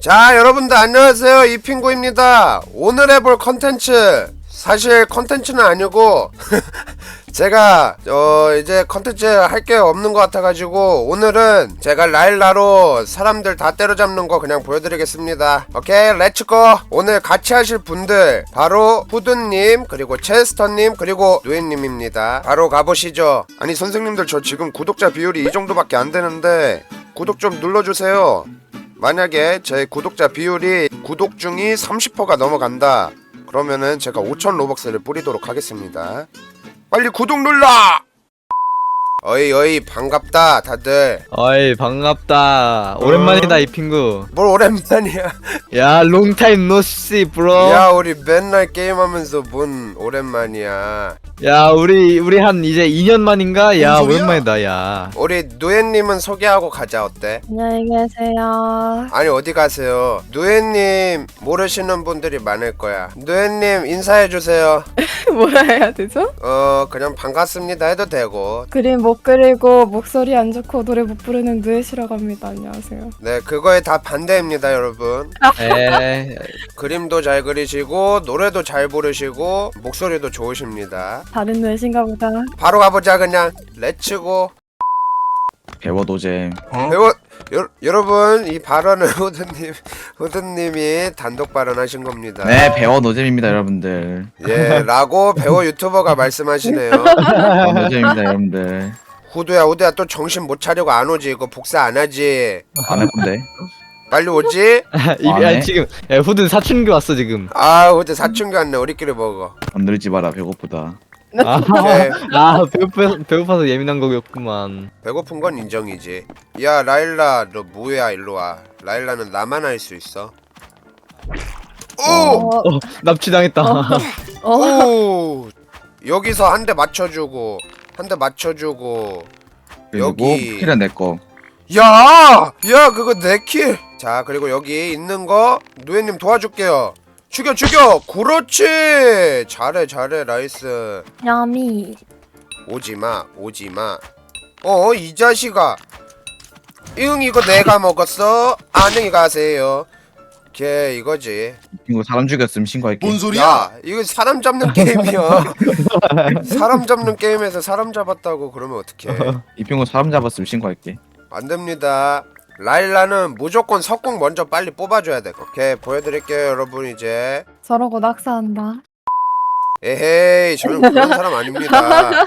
자 여러분들 안녕하세요. 이핑구입니다. 오늘 해볼 컨텐츠. 사실 컨텐츠는 아니고 제가 어 이제 컨텐츠 할 게 없는 것 같아가지고 오늘은 제가 라일라로 사람들 다 때려잡는 거 그냥 보여드리겠습니다. 오케이 렛츠고. 오늘 같이 하실 분들 바로 후드님 그리고 체스터님 그리고 누에님입니다. 바로 가보시죠. 아니 선생님들 저 지금 구독자 비율이 이 정도밖에 안 되는데 구독 좀 눌러주세요 만약에 제 구독자 비율이 구독 중이 30%가 넘어간다. 그러면은 제가 5천 로벅스를 뿌리도록 하겠습니다. 빨리 구독 눌러! 어이 어이 반갑다 다들. 어이 반갑다 오랜만이다 이 핑구 뭘 오랜만이야. 야 롱타임 노씨 브로 야 우리 맨날 게임하면서 뭔 오랜만이야. 야 우리 우리 한 이제 2년 만인가 야 소리야? 오랜만이다 야 우리 누에님은 소개하고 가자 어때? 안녕히 계세요. 아니 어디 가세요? 누에님 모르시는 분들이 많을 거야. 누에님 인사해 주세요. 뭐라 해야 되죠? 어 그냥 반갑습니다 해도 되고 그림 못 그리고 목소리 안 좋고 노래 못 부르는 누에시라고 합니다. 안녕하세요. 네, 그거에 다 반대입니다, 여러분. 에 그림도 잘 그리시고 노래도 잘 부르시고 목소리도 좋으십니다. 다른 누에신가 보다. 바로 가보자 그냥. 렛츠고. 배워 노잼 배워 여, 여러분 이 발언은 후드님 후드님이 단독 발언하신 겁니다. 네 배워 노잼입니다 여러분들 예, 라고 배워 유튜버가 말씀하시네요. 배워 노잼입니다 여러분들 후드야, 후드야 또 정신 못 차리고 안 오지. 이거 복사 안 하지. 안 할 건데 빨리 오지? 이안 해? 아니 지금 야 후드 사춘기 왔어 지금 아, 후드 사춘기 왔네. 우리끼리 먹어. 건드리지 마라 배고프다 아, 오케이. 아 배고파, 배고파서 예민한 거였구만 배고픈 건 인정이지. 야 라일라 너 뭐야 일로 와. 라일라는 나만 할수 있어. 오! 어, 어 납치당했다 어, 오! 여기서 한 대 맞춰주고 한 대 맞춰주고 그리고 여기. 킬은 내 거 야! 야 그거 내 킬! 자 그리고 여기 있는 거 누에님 도와줄게요. 죽여 죽여! 그렇지! 잘해 잘해 라이스. 야미. 오지마 오지마. 어 이 자식아. 응 이거 내가 먹었어. 안녕히 가세요. 걔 이거지. 친구 사람 죽였으면 신고할게 야 이거 사람 잡는 게임이야. 사람 잡는 게임에서 사람 잡았다고 그러면 어떡해? 이 친구 사람 잡았으면 신고할게 안 됩니다. 라일라는 무조건 석궁 먼저 빨리 뽑아줘야 돼. 오케이 보여드릴게요 여러분 이제. 저러고 낙사한다. 에헤이 저는 그런 사람 아닙니다.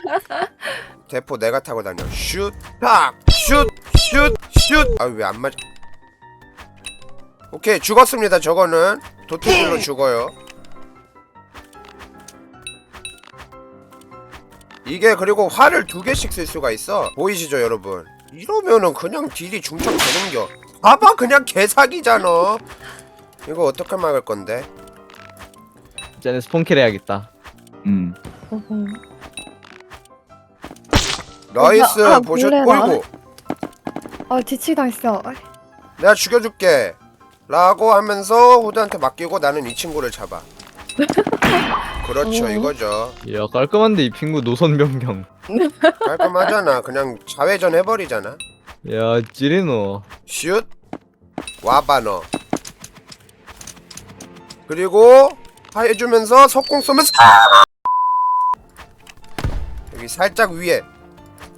대포 내가 타고 다녀. 슛, 팍, 슛, 슛, 슛. 아 왜 안 맞? 오케이 죽었습니다. 저거는 도트질로 죽어요. 이게 그리고 활을 두 개씩 쓸 수가 있어. 보이시죠 여러분? 이러면은 그냥 딜이 중첩 되는겨. 봐봐 그냥 개사기잖아. 이거 어떻게 막을 건데? 이제는 스폰킬 해야겠다 음 어허. 나이스 아, 보셨 놀래라. 보이고 어, 뒤치기 당했어. 내가 죽여줄게 라고 하면서 후드한테 맡기고 나는 이 친구를 잡아 그렇죠 어. 이거죠. 야 깔끔한데 이 핑구 노선 변경. 깔끔하잖아. 그냥 자회전 해버리잖아. 야 찌리노. 슛. 와봐 너. 그리고 하 해주면서 석공 쏘면서 여기 살짝 위에.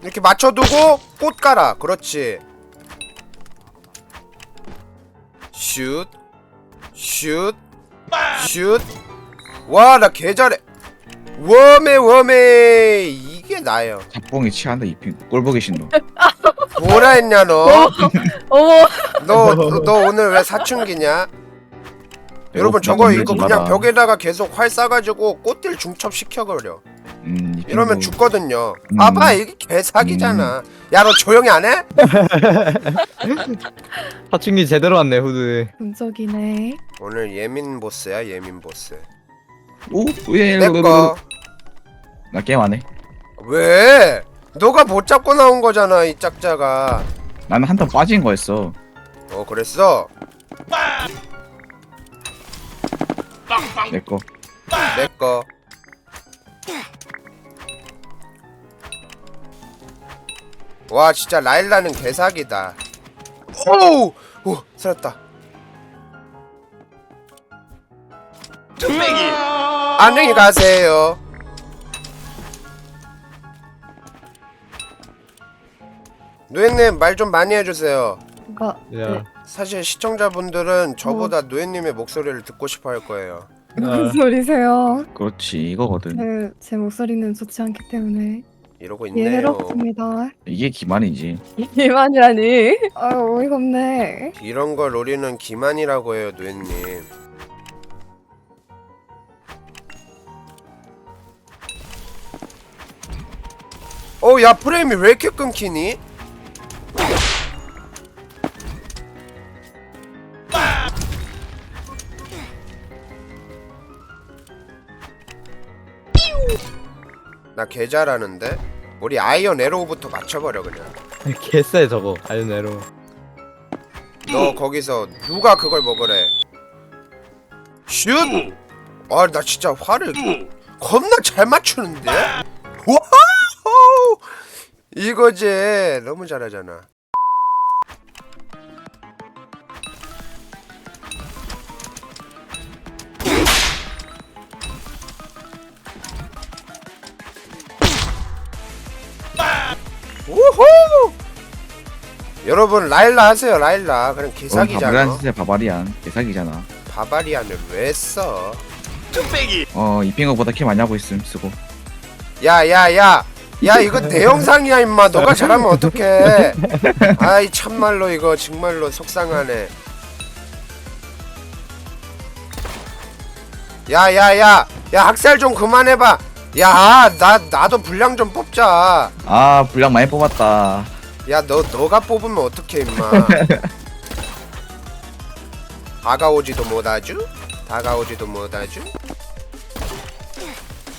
이렇게 맞춰두고 꽃 깔아 그렇지. 슛. 슛, 슛. 와, 나 개잘해. 웜에 웜에 이게 나요. 잡봉이 취한다 이 친구 꼴보기 싫노 뭐라 했냐 너? 어머. 너, 너, 너 오늘 왜 사춘기냐? 여러분 저거 이거 그냥. 벽에다가 계속 활 쏴가지고 꽃들 중첩 시켜버려. 음, 이 이러면 친구 죽거든요. 음. 봐봐 이게 개사기잖아. 야 너 조용히 안 해? 사춘기 제대로 왔네 후드 금쪽이네. 오늘 예민 보스야 예민 보스. 오? 예, 내꺼 나 게임 안 해 왜? 너가 못 잡고 나온 거잖아 이 짝짝아. 나는 한턴 빠진 거였어 어 그랬어? 내 거 내 거. 와 진짜 라일라는 개사기다. 오우! 오 살았다. 안녕히 가세요. 노예님 말 좀 많이 해주세요. 아, 야. 네. 사실 시청자분들은 저보다 노예님의 목소리를 듣고 싶어 할 거예요. 무슨 소리세요? 그렇지 이거거든. 네, 제 목소리는 좋지 않기 때문에 이러고 있네요. 예롭습니다. 이게 기만이지. 이만이라니? 아 어이가 없네. 이런 걸 우리는 기만이라고 해요, 노예님. 어, 야 프레임이 왜 이렇게 끊기니? 나 개 잘하는데? 우리 아이언 에로우부터 맞춰버려 그냥 개쎄 저거 아이언 에로 너 거기서 누가 그걸 먹으래 슛! 아나 진짜 화를 겁나 잘 맞추는데? 와우! 이거지 너무 잘하잖아 우후! 여러분 라일라 하세요 라일라 그냥 바바리안 개사기잖아 진짜 바바리안 개사기잖아. 바바리안을 왜 써? 어 이핑거보다 키 많이 하고 있음 쓰고. 야야야 야 이거 내 영상이야 임마 너가 잘하면 어떡해 아이 참말로 이거 정말로 속상하네 야야야 야 학살 좀 그만해봐 야 나 나도 분량 좀 뽑자 아 분량 많이 뽑았다. 야 너 너가 뽑으면 어떡해 임마 다가오지도 못하죠 다가오지도 못하죠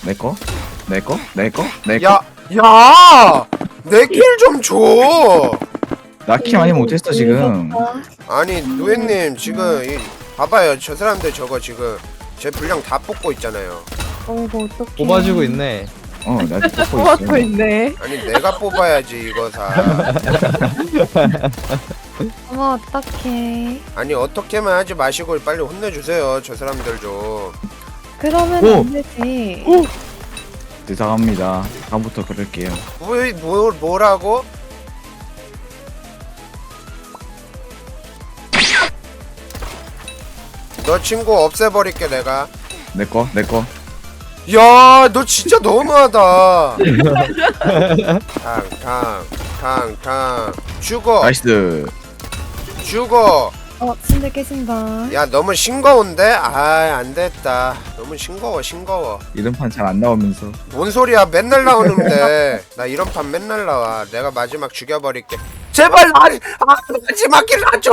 내 거? 내 거? 내 거? 내 거? 야 야! 내길좀 줘! 나키 많이 못했어 지금. 아니 노예님 지금 이, 봐봐요 저 사람들 저거 지금 제 분량 다 뽑고 있잖아요 어이구 어떡해. 뽑아주고 있네 어 나 뽑고 뽑아주고 있어. 있네. 아니 내가 뽑아야지 이거 다 어머 어떡해. 아니 어떻게만 하지 마시고 빨리 혼내주세요 저 사람들 좀 그러면 오! 안 되지. 죄송합니다. 다음부터 그럴게요. 뭐, 뭐, 뭐라고? 너 친구 없애버릴게 내가 내 거? 내 거? 야, 너 진짜 너무하다. 탕, 탕, 탕, 탕. 죽어, 나이스. 죽어. 어 침대 깨진다. 야, 너무 싱거운데? 아, 안 됐다. 너무 싱거워, 싱거워. 이런 판잘 안 나오면서. 뭔 소리야? 맨날 나오는데. 나 이런 판 맨날 나와. 내가 마지막 죽여버릴게. 제발 나, 아, 마지막 길 놔줘.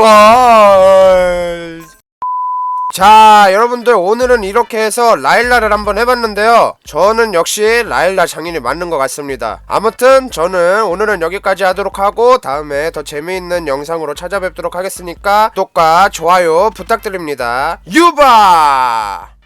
자, 여러분들 오늘은 이렇게 해서 라일라를 한번 해봤는데요. 저는 역시 라일라 장인이 맞는 것 같습니다. 아무튼 저는 오늘은 여기까지 하도록 하고 다음에 더 재미있는 영상으로 찾아뵙도록 하겠으니까 구독과 좋아요 부탁드립니다. 유바!